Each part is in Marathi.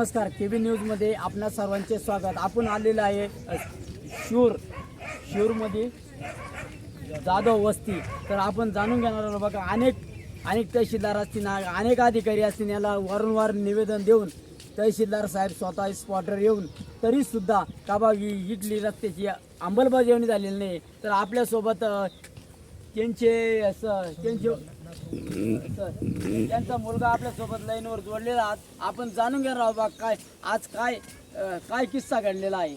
नमस्कार के बी न्यूजमध्ये आपणा सर्वांचे स्वागत. आपण आलेलं आहे शूर शूरमध्ये जाधव वस्ती. तर आपण जाणून घेणार आहोत बघा अनेक अनेक तहसीलदार असतील अनेक अधिकारी असतील याला वारंवार निवेदन देऊन तहसीलदार साहेब स्वतः स्पॉटर येऊन तरीसुद्धा का बा इ- रस्त्याची अंमलबजावणी झालेली नाही. तर आपल्यासोबत त्यांचे असं त्यांचे त्यांचा मुलगा आपल्यासोबत लाईनवर जोडलेला आहात आपण जाणून घेणार आहोत बा काय आज काय अ, काय किस्सा घडलेला आहे?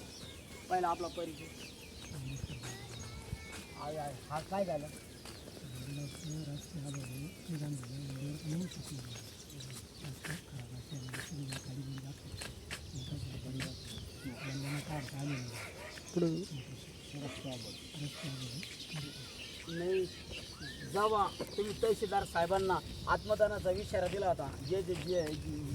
पहिला आपला परिचय. हा काय झालं? नाही. जेव्हा तुम्ही तहसीलदार साहेबांना आत्मदानाचा इशारा दिला होता. जे जे जे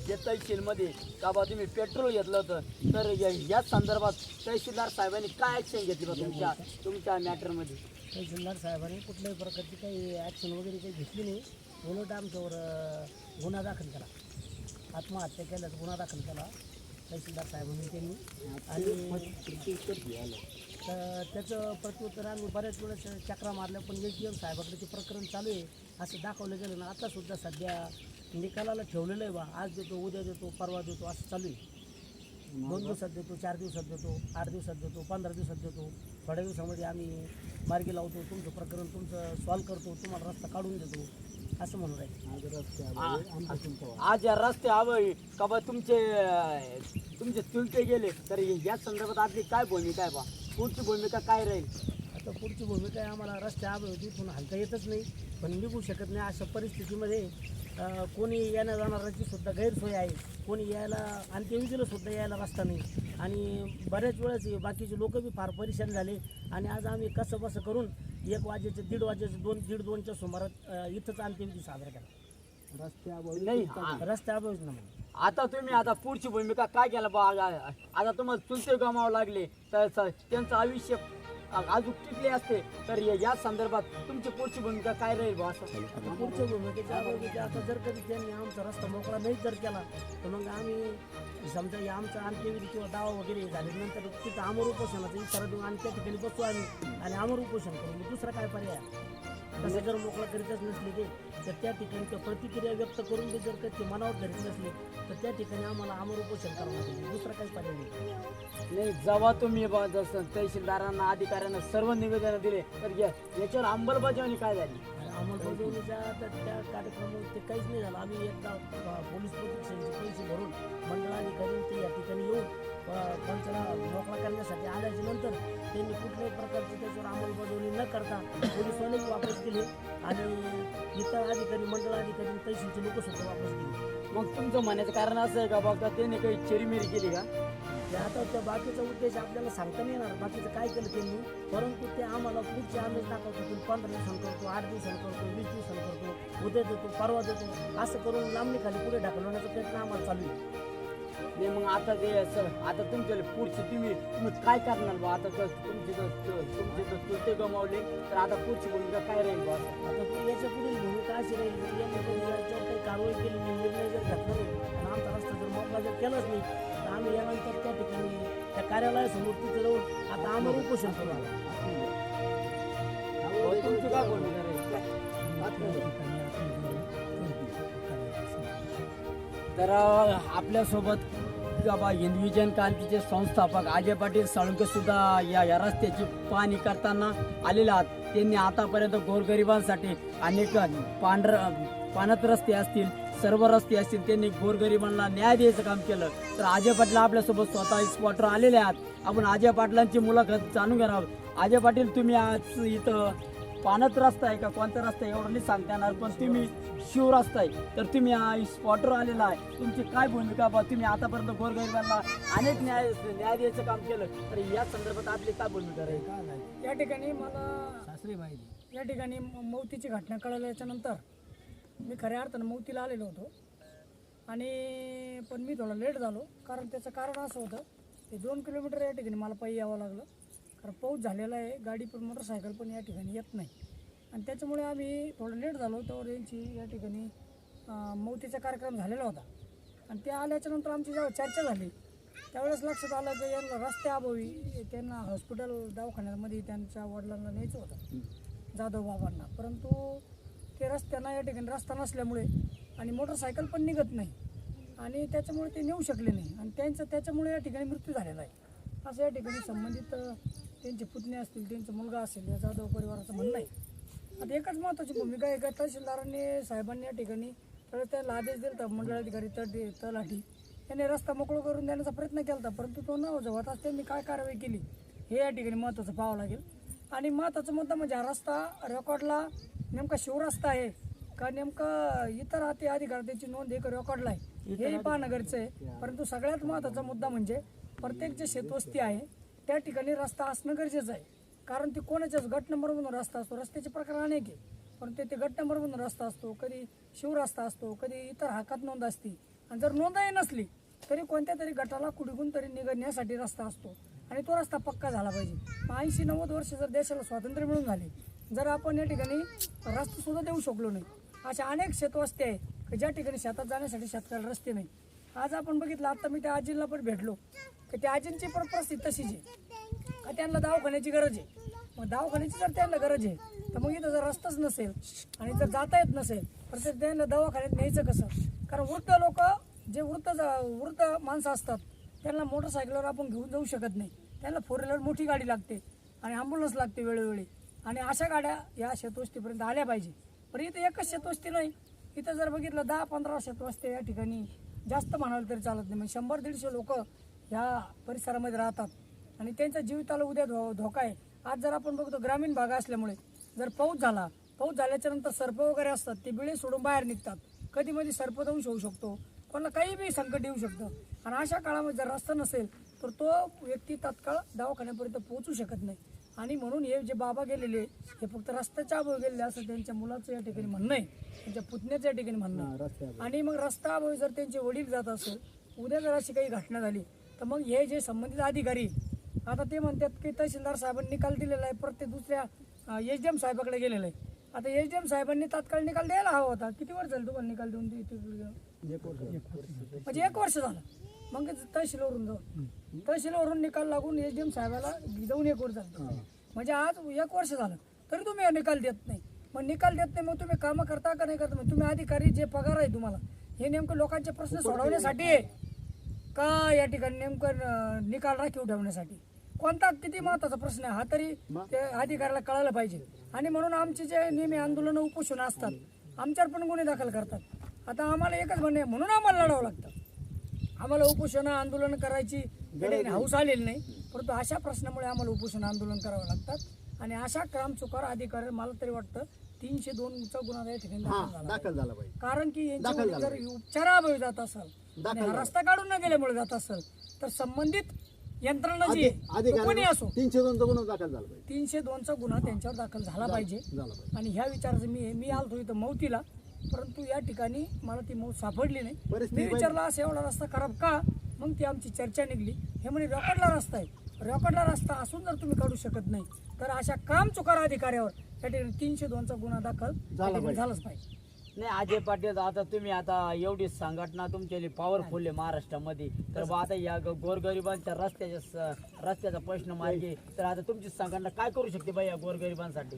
जे तहसीलमध्ये का बा तुम्ही पेट्रोल घेतलं होतं तर या- याच संदर्भात तहसीलदार साहेबांनी काय ॲक्शन घेतली बा तुमच्या तुमच्या मॅटरमध्ये? तहसीलदार साहेबांनी कुठल्याही प्रकारची काही ॲक्शन वगैरे काही घेतली नाही. उलट आमच्यावर गुन्हा दाखल केला. आत्महत्या केल्याचा गुन्हा दाखल केला. तहसीलदार साहेबांनी त्यांनी आणि तर त्याचं प्रत्युत्तर आम्ही बऱ्याच वेळेस चक्रा मारल्या पण एच डी एम साहेबाकडे ते प्रकरण चालू आहे असं दाखवलं गेलं ना. आतासुद्धा सध्या निकालाला ठेवलेलं आहे बा. आज देतो उद्या देतो परवा देतो असं चालू आहे. दोन दिवसात देतो चार दिवसात देतो आठ दिवसात देतो पंधरा दिवसात देतो. थोड्या दिवसामध्ये आम्ही मार्गी लावतो तुमचं प्रकरण तुमचं सॉल्व करतो तुम्हाला रस्ता काढून देतो. असं म्हणून राहील. आज या रस्ते हवं का बा तुमचे तुमचे चुलते गेले तर या संदर्भात आपली काय भूमिका आहे बा? पुढची भूमिका काय राहील? आता पुढची भूमिका आहे आम्हाला रस्ते आवे होती पण हलता येतच नाही. पण निघू शकत नाही अशा परिस्थितीमध्ये कोणी येण्या जाणाऱ्याची सुद्धा गैरसोय आहे. कोणी यायला अंत्यविधीला सुद्धा यायला रस्ता नाही. आणि बऱ्याच वेळेस हे बाकीचे लोक बी फार परेशान झाले. आणि आज आम्ही कसं बसं करून एक वाजेचे दीड वाजेचे दोन दीड दोनच्या सुमारात अं, इथंच अंत्यविधी साजरा केला. रस्ते नाही आ- रस्ते अभावीच ना म्हणून आता तुम्ही आता पुढची भूमिका काय केला बा? आता तुम्हाला चुलते गमावं लागले. तर स- त्यांचं आयुष्य अ- अजून टिकले असते तर या- या संदर्भात तुमची पुढची भूमिका काय राहील बा असं? आता पुढच्या भूमिकेच्या आता जर कधी त्यांनी आमचा रस्ता मोकळा नाही जर केला तर मग आम्ही समजा या आमचा अंत्यविधी किंवा दावा वगैरे झाल्यानंतर तिथं अमर उपोषणाचा इशारा देऊन आणि त्या ठिकाणी बसू आम्ही आणि अमर उपोषण करू. दुसरा काय पर्याय? आहे? तसं जर मोकळा करीतच नसले ते तर त्या ठिकाणी त्या प्रतिक्रिया व्यक्त करून ते जर का ते मनावर धरीत नसले तर त्या ठिकाणी आम्हाला अमर उपोषण करावं लागेल. दुसरा काही पर्याय नाही? नाही जेव्हा तुम्ही तहसीलदारांना अधिकाऱ्यांना सर्व निवेदन दिले. तर या- याच्यावर अंमलबजावणी काय झाली? त्या त्या कार्यक्रमात ते काहीच नाही झालं. आम्ही एकदा अ, पोलीस प्रोटेक्शनचे पैसे भरून मंडळाधिकारी ते या ठिकाणी येऊन अ, पंचाला मोकळा करण्यासाठी आल्याच्यानंतर त्यांनी कुठल्याही प्रकारची त्याच्यावर अंमलबजावणी न करता वापस केले आणि इतर अधिकारी मंडळ अधिकारी आणि तहसीलचे लोक सुद्धा वापस केले. मग तुमचं म्हणण्याचं कारण असं आहे का बा का त्यांनी काही चेरीमेरी केली का? आता त्या बाकीचा उद्देश आपल्याला सांगता नाही येणार. बाकीचं काय केलं त्यांनी? परंतु ते आम्हाला पुढचे आम्ही दाखवतो तुम्ही पंधरा दिवसांनी करतो आठ दिवसांनी करतो वीस दिवसांनी करतो उद्या देतो परवा देतो. असं करून लांबणी खाली पुढे ढकलवण्याचा प्रयत्न आम्हाला चालू आहे. नाही मग आता ते असं आता तुमच्या पुढची तुम्ही तुम्ही काय करणार बा? आता तर तुमचे जर तुमचे जर चुलते गमावले तर आता पुढची भूमिका काय राहील बा? आता याच्या पुढील भूमिका अशी राहील याच्यावर काही कारवाई केली निर्णय जर घेतला नाही आमचा रस्ता जर मोकळा जर केलाच नाही तर आम्ही यानंतर त्या ठिकाणी त्या कार्यालयासमोर तिथे जाऊन आता आम्हाला उपोषण करू आला. तुमची काय भूमिका तर आपल्यासोबत बाबा हिंदविजन क्रांतीचे संस्थापक अजय पाटील साळुंके सुद्धा या या रस्त्याची पाहणी करताना आलेले आहात. त्यांनी आतापर्यंत गोरगरिबांसाठी अनेक पांढर पाण्यात रस्ते असतील सर्व रस्ते असतील त्यांनी गोरगरिबांना न्याय द्यायचं काम केलं. तर अजय पाटील आपल्यासोबत स्वतः स्पॉटवर आलेले आहात. आपण अजय पाटलांची मुलाखत जाणून घेणार आहोत. अजय पाटील तुम्ही आज इथं पाण्यात रस्ता आहे का? कोणता रस्ता आहे? एवढं नाही सांगता येणार पण तुम्ही शिव रस्ता आहे. तर तुम्ही हा स्पॉटवर आलेला आहे. तुमची काय भूमिका बा? तुम्ही आतापर्यंत गोरगरिबांना अनेक न्याय न्याय द्यायचं काम केलं. तर या संदर्भात आपली काय भूमिका राहील? या ठिकाणी मला सासरी माहिती. या ठिकाणी मौतीची घटना कळल्याच्या नंतर मी खऱ्या अर्थानं मौतीला आलेलो होतो. आणि पण मी थोडा लेट झालो. कारण त्याचं कारण असं होतं की दोन किलोमीटर या ठिकाणी मला पायी यावं लागलं. कारण पाऊस झालेला आहे गाडी पण मोटरसायकल पण या ठिकाणी येत नाही. आणि त्याच्यामुळे आम्ही थोडं लेट झालो. तर यांची या ठिकाणी मौतीचा कार्यक्रम झालेला होता. आणि ते आल्याच्यानंतर आमची जेव्हा चर्चा झाली त्यावेळेस लक्षात आलं की यांना रस्त्याअभावी त्यांना हॉस्पिटल दवाखान्यामध्ये त्यांच्या वडिलांना न्यायचं होतं. जाधव बाबांना. परंतु ते रस्त्यांना या ठिकाणी रस्ता नसल्यामुळे आणि मोटरसायकल पण निघत नाही. आणि त्याच्यामुळे ते नेऊ शकले नाही. आणि त्यांचं त्याच्यामुळे या ठिकाणी मृत्यू झालेला आहे. असं या ठिकाणी संबंधित त्यांचे पुतणे असतील त्यांचा मुलगा असेल या जाधव परिवाराचं म्हणणं आहे. आता एकच महत्त्वाची भूमिका आहे का? तहसीलदारांनी साहेबांनी या ठिकाणी तर त्याला आदेश दिला होता मंडळाधिकारी तट तलाठी. यांनी रस्ता मोकळं करून देण्याचा प्रयत्न केला होता परंतु तो न होताच त्यांनी काय कारवाई केली? हे या ठिकाणी महत्त्वाचं पाहावं लागेल. आणि महत्त्वाचा मुद्दा म्हणजे हा रस्ता रेकॉर्डला नेमका शिवरस्ता आहे का नेमकं इतर हाती अधिकार त्याची नोंद एक रेकॉर्डला आहे? हेही पाहणं गरजेचं आहे. परंतु सगळ्यात महत्त्वाचा मुद्दा म्हणजे प्रत्येक जे शेतवस्ती आहे त्या ठिकाणी रस्ता असणं गरजेचं आहे. कारण ती कोणाच्याच गट नंबरमधून रस्ता असतो रस्त्याचे प्रकार अनेक आहे. पण ते गट नंबरमधून रस्ता असतो कधी शिवरस्ता असतो कधी इतर हाकात नोंद असते. आणि जर नोंदही नसली तरी कोणत्या तरी गटाला कुठून तरी निघण्यासाठी रस्ता असतो. आणि तो रस्ता पक्का झाला पाहिजे. ऐंशी नव्वद वर्ष जर देशाला स्वातंत्र्य मिळून झाले जर आपण या ठिकाणी रस्तासुद्धा देऊ शकलो नाही अशा अनेक शेतवस्ती आहे की ज्या ठिकाणी शेतात जाण्यासाठी शेतकऱ्याला रस्ते नाही. आज आपण बघितलं आता मी त्या आजींना पण भेटलो की त्या आजींची पण परिस्थिती तशीच आहे. का त्यांना दवाखान्याची गरज आहे? मग दवाखान्याची जर त्यांना गरज आहे तर मग इथं जर रस्ताच नसेल आणि जर जाता येत नसेल तर ते त्यांना दवाखान्यात न्यायचं कसं? कारण वृद्ध लोक जे वृद्ध जा- वृद्ध माणसं असतात त्यांना मोटरसायकलवर आपण घेऊन जाऊ शकत नाही. त्यांना फोर व्हीलर मोठी गाडी लागते आणि ॲम्ब्युलन्स लागते वेळोवेळी. आणि अशा गाड्या या शेतवस्तीपर्यंत आल्या पाहिजे. पण इथं एकच शेतवस्ती नाही. इथं जर बघितलं दहा पंधरा शेतवस्ती या ठिकाणी जास्त म्हणाल तरी चालत नाही. म्हणजे शंभर दीडशे लोक ह्या परिसरामध्ये राहतात. आणि त्यांच्या जीविताला उद्या धो धोका आहे. आज जर आपण बघतो ग्रामीण भाग असल्यामुळे जर पाऊस झाला पाऊस झाल्याच्यानंतर सर्प वगैरे असतात ते बिळे सोडून बाहेर निघतात. कधी मध्ये सर्पदंश होऊ शकतो. कोणाला काही बी संकट येऊ शकतं. आणि अशा काळामध्ये जर रस्ता नसेल तर तो व्यक्ती तात्काळ दवाखान्यापर्यंत पोहोचू शकत नाही. आणि म्हणून हे जे बाबा गेलेले हे फक्त रस्त्याच्या अभावी गेलेले असं त्यांच्या मुलाचं या ठिकाणी म्हणणं आहे. त्यांच्या पुतण्याचं या ठिकाणी म्हणणं आहे. आणि मग रस्ता अभावी जर त्यांचे वडील जात असेल उद्या जर अशी काही घटना झाली तर मग हे जे संबंधित अधिकारी आता ते म्हणतात की तहसीलदार साहेबांनी निकाल दिलेला आहे प्रत्येक दुसऱ्या एच डी एम साहेबाकडे गेलेला आहे. आता एच डी एम साहेबांनी तात्काळ निकाल द्यायला हवा होता. किती वर्ष झालं तुम्हाला निकाल देऊन म्हणजे एक वर्ष झालं. मग तहसीलवरून जाऊन. तहसीलवरून निकाल लागून एच डी एम साहेबाला जाऊन एक वर्ष झालं. म्हणजे आज एक वर्ष झालं. तरी तुम्ही निकाल देत नाही. मग निकाल देत नाही मग तुम्ही कामं करता का नाही करता? मग तुम्ही अधिकारी जे पगार आहे तुम्हाला हे नेमकं लोकांचे प्रश्न सोडवण्यासाठी का या ठिकाणी नेमकं निकाल राखीव ठेवण्यासाठी? कोणता किती महत्त्वाचा प्रश्न आहे? हा तरी अधिकाऱ्याला कळायला पाहिजे. आणि म्हणून आमचे जे नेहमी आंदोलनं उपोषण असतात आमच्यावर पण गुन्हे दाखल करतात. आता आम्हाला एकच म्हणणे म्हणून आम्हाला लढावं लागतं. आम्हाला उपोषण आंदोलन करायची हौस आलेली नाही. परंतु अशा प्रश्नामुळे आम्हाला उपोषण आंदोलन करावं लागतात. आणि अशा काम चुकार अधिकारी मला तरी वाटतं तीनशे दोनचा गुन्हा या ठिकाणी दाखल झाला दाखल झाला पाहिजे. कारण की यांची जर उपचाराअभावी जात असेल आणि रस्ता काढून न गेल्यामुळे जात असेल तर संबंधित यंत्रणा जी कोणी असो तीनशे दोनचा गुन्हा दाखल झाला तीनशे दोनचा गुन्हा त्यांच्यावर दाखल झाला पाहिजे. झाला पाहिजे. आणि ह्या विचाराचं मी मी आलतो इथं मौतीला. परंतु या ठिकाणी मला ती मौत सापडली नाही. परिस्थिती मी विचारला असं एवढा रस्ता खराब का? मग ती आमची चर्चा निघली. हे म्हणे रॉकेटला रस्ता आहे. रॉकेटला रस्ता असून जर तुम्ही काढू शकत नाही तर अशा काम चुकार अधिकाऱ्यावर या ठिकाणी तीनशे दोनचा गुन्हा दाखल झालाच पाहिजे. नाही अजय पाटील आता तुम्ही आता एवढी संघटना तुमच्या पॉवरफुल आहे महाराष्ट्रामध्ये. तर बा आता या गोरगरिबांच्या रस्त्याच्या स- रस्त्याचा प्रश्न मार्गी. तर आता तुमची संघटना काय करू शकते बाई या गोरगरिबांसाठी?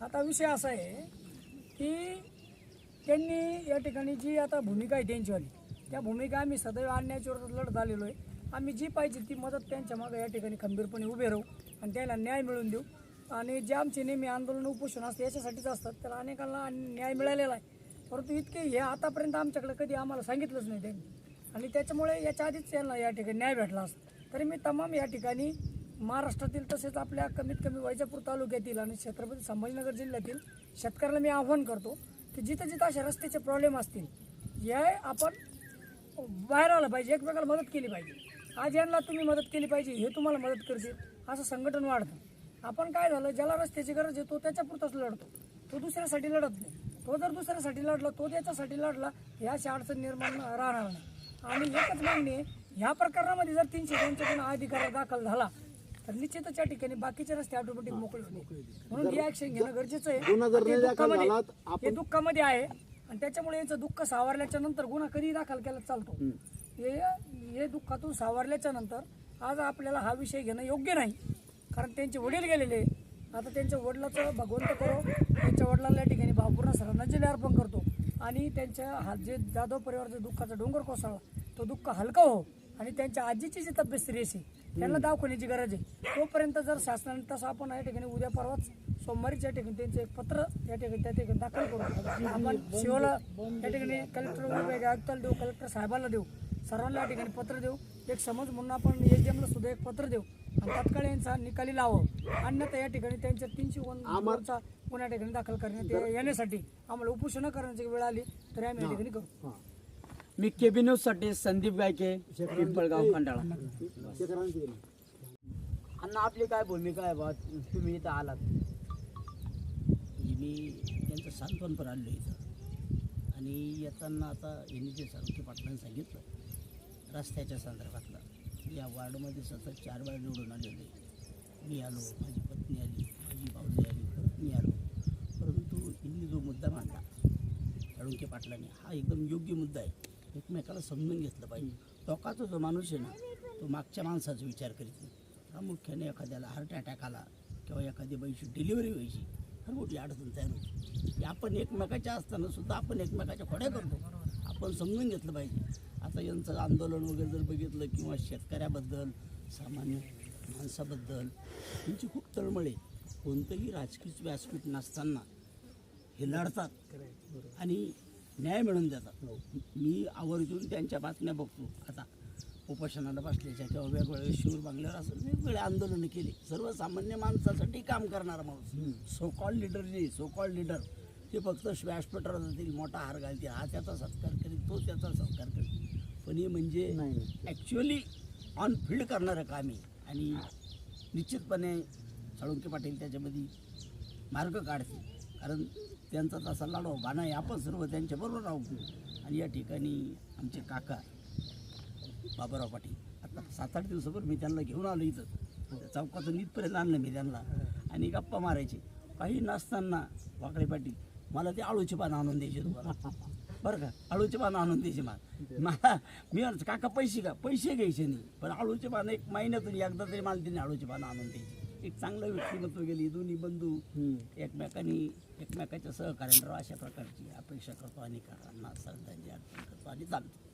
आता विषय असा आहे की त्यांनी या ठिकाणी जी आता भूमिका आहे त्यांचीवाली त्या भूमिका आम्ही सदैव आणण्याच्या विरोधात लढत आलेलो आहे. आम्ही जी पाहिजे ती मदत त्यांच्या मागं या ठिकाणी खंबीरपणे उभे राहू आणि त्याला न्याय मिळवून देऊ. आणि जे आमचे नेहमी आंदोलन उपोषण असते याच्यासाठीच असतात त्याला अनेकांना न्याय मिळालेला आहे. परंतु इतके हे आतापर्यंत आमच्याकडे कधी आम्हाला सांगितलंच नाही त्यांनी. आणि त्याच्यामुळे याच्या आधीच त्यांना या ठिकाणी न्याय भेटला असतो. तरी मी तमाम या ठिकाणी महाराष्ट्रातील तसेच आपल्या कमीत कमी वैजापूर तालुक्यातील आणि छत्रपती संभाजीनगर जिल्ह्यातील शेतकऱ्याला मी आव्हान करतो की जिथं जिथं असे रस्त्याचे प्रॉब्लेम असतील हे आपण बाहेर आलं पाहिजे एकमेकाला मदत केली पाहिजे. आज यांना तुम्ही मदत केली पाहिजे हे तुम्हाला मदत करतील असं संघटन वाढतं. आपण काय झालं ज्याला रस्त्याची गरज आहे तो त्याच्यापुरताच लढतो. तो दुसऱ्यासाठी लढत नाही. तो जर दुसऱ्यासाठी लढला तो त्याच्यासाठी लढला ह्या अशा अडचण निर्माण राहणार नाही. आणि एकच मागणी ह्या प्रकरणामध्ये जर तीनशे दोनशे गुन्हा अधिकारी दाखल झाला तर निश्चितच या ठिकाणी बाकीचे रस्ते ऑटोमॅटिक मोकळे होतील. म्हणून ही ऍक्शन घेणं गरजेचं आहे. गुन्हा जर ते नाही दाखल दुःखामध्ये- झाला तर आपण- हे दुःखामध्ये आहे. आणि त्याच्यामुळे यांचं दुःख सावरल्याच्या नंतर गुन्हा कधी दाखल केला चालतो. हे हे दुःखातून सावरल्याच्या नंतर आज आपल्याला हा विषय घेणं योग्य नाही. कारण त्यांचे वडील गेलेले आता त्यांच्या वडिलाचं भगवंत करो. त्यांच्या वडिलांना या ठिकाणी भावपूर्ण श्रद्धांजली अर्पण करतो. आणि त्यांच्या हा जे जाधव परिवाराचा दुःखाचा डोंगर कोसळला तो दुःख हलका हो. आणि त्यांच्या आजीची जी तब्येत सिरियस आहे त्यांना दवाखान्याची गरज आहे. तोपर्यंत जर शासनाने तसं आपण या ठिकाणी उद्या परवाच सोमवारीच या ठिकाणी त्यांचं एक पत्र या ठिकाणी त्या ठिकाणी दाखल करू. आपण शिवला या ठिकाणी कलेक्टर आयुक्ताला देऊ कलेक्टर साहेबाला देऊ. सर्वांना या ठिकाणी पत्र देऊ. एक समज म्हणून आपण एजीएमला सुद्धा एक पत्र देऊ. आणि तात्काळ यांचा निकाली लावं अन्यथा या ठिकाणी त्यांच्या तीनशे वनचा गुन्हा ठिकाणी दाखल करण्यात येण्यासाठी आम्हाला उपोषण करण्याची वेळ आली तरी आम्ही या ठिकाणी करू. मी केबी संदीप गायके पिंपळगाव खंडाळा शेतकऱ्यांची गेली. अण्णा आपली काय भूमिका आहे बा तुम्ही इथं आलात. मी त्यांचं सांत्वनपर आलो इथं. आणि येताना आता यांनी जे सारखे पाटलांनी सांगितलं रस्त्याच्या संदर्भातलं या वार्डमध्ये सतत चार वेळा निवडून आलेले मी आलो माझी पत्नी आली माझी भाऊजी आली परत मी आलो. परंतु यांनी जो मुद्दा मांडला साळुंके पाटलांनी हा एकदम योग्य मुद्दा आहे. एकमेकाला समजून घेतलं पाहिजे. टोकाचा जो माणूस आहे ना तो मागच्या माणसाचा विचार करीत नाही. प्रामुख्याने एखाद्याला हार्ट अटॅक आला किंवा एखादी बाईची डिलिव्हरी व्हायची फार मोठी अडचण तयार होती. आपण एकमेकाच्या असताना सुद्धा आपण एकमेकाच्या खोड्या करतो. आपण समजून घेतलं पाहिजे. आता यांचं आंदोलन वगैरे जर बघितलं किंवा शेतकऱ्याबद्दल सामान्य माणसाबद्दल यांची खूप तळमळ आहे. कोणतंही राजकीय व्यासपीठ नसताना हे लढतात आणि न्याय मिळवून देतात. मी आवर्जून त्यांच्या बातम्या बघतो. आता उपोषणाला बसल्याच्या किंवा वेगवेगळे शिवर बांगल्यावर असं वेगवेगळे आंदोलनं केली. सर्वसामान्य माणसासाठी काम करणारा माणूस. सो कॉल लिडर जे सो कॉल लिडर ते फक्त व्यासपीठावर जातील मोठा हार घालतील हा त्याचा सत्कार करेल तो त्याचा सत्कार करेल पण हे म्हणजे ॲक्च्युअली ऑन फील्ड करणारं काम आहे. आणि निश्चितपणे साळुंके पाटील त्याच्यामध्ये मार्ग काढतील. कारण त्यांचा तसा गाणं आहे आपण सर्व त्यांच्याबरोबर राहू. आणि या ठिकाणी आमचे काका बाबाराव पाटील. आता सात आठ दिवसापूर्वी मी त्यांना घेऊन आलो इथं. चौकातून इथपर्यंत आणलं मी त्यांना. आणि गप्पा मारायचे. काही नसताना वाकडे पाटील मला ते आळूची पानं आणून द्यायचे तुम्हाला. बरं का? आळूचे पानं आणून द्यायचे मला. मला मी काका पैसे का पैसे घ्यायचे नाही. पण आळूचे पानं एक महिन्यातून एकदा तरी मला त्यांनी आळूची पानं आणून द्यायची. एक चांगलं व्यक्तिमत्व गेली. दोन्ही बंधू एकमेकांनी एकमेकाच्या सहकार्यानं अशा प्रकारची अपेक्षा करतो आणि काकांना श्रद्धांजली अर्पण करतो आणि चालतो.